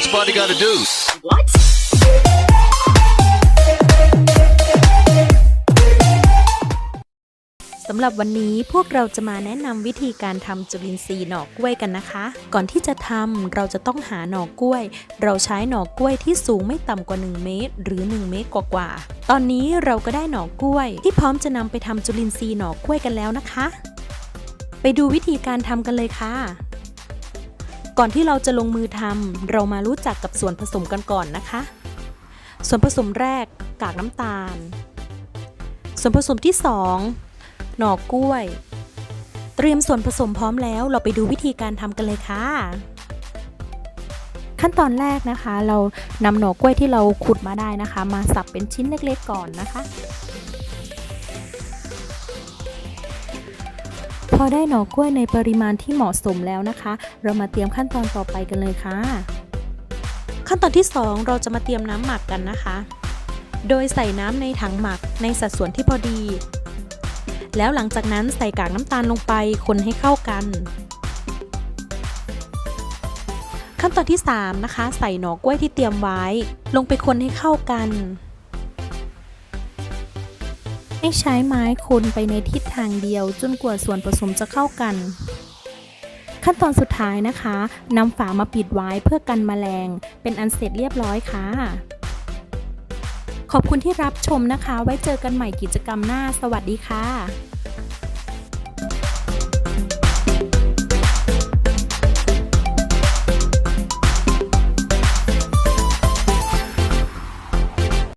What's a body gotta do? What? สำหรับวันนี้พวกเราจะมาแนะนำวิธีการทำจุลินทรีย์หน่อกล้วยกันนะคะ ก่อนที่จะทำเราจะต้องหาหน่อกล้วย เราใช้หน่อกล้วยที่สูงไม่ต่ำกว่า 1 เมตร หรือ 1 เมตรกว่าๆตอนนี้เราก็ได้หน่อกล้วย ที่พร้อมจะนำไปทำจุลินทรีย์หน่อกล้วยกันแล้วนะคะ ไปดูวิธีการทำกันเลยค่ะ ก่อนที่เราจะลงมือทำเรามารู้จักกับส่วนผสมกันก่อนนะคะ ส่วนผสมแรกกากน้ำตาล ส่วนผสมที่ 2 หน่อกล้วย เตรียมส่วนผสมพร้อมแล้วเราไปดูวิธีการทำกันเลยค่ะขั้นตอนแรกนะคะ เรานำหน่อกล้วยที่เราขุดมาได้นะคะ มาสับเป็นชิ้นเล็กๆก่อนนะคะ พอได้หน่อกล้วยในปริมาณที่เหมาะสมแล้วนะคะ เรามาเตรียมขั้นตอนต่อไปกันเลยค่ะ ขั้นตอนที่ 2 เราจะมาเตรียมน้ำหมักกันนะคะ โดยใส่น้ำในถังหมักในสัดส่วนที่พอดี แล้วหลังจากนั้นใส่กากน้ำตาลลงไปคนให้เข้ากัน ขั้นตอนที่ 3 นะคะ ใส่หน่อกล้วยที่เตรียมไว้ ลงไปคนให้เข้ากัน ให้ใช้ไม้คนไปในทิศทางเดียวจนกว่าส่วนผสมจะเข้ากัน ขั้นตอนสุดท้ายนะคะนำฝามาปิดไว้เพื่อกันแมลง เป็นอันเสร็จเรียบร้อยค่ะ ขอบคุณที่รับชมนะคะ ไว้เจอกันใหม่กิจกรรมหน้า สวัสดีค่ะ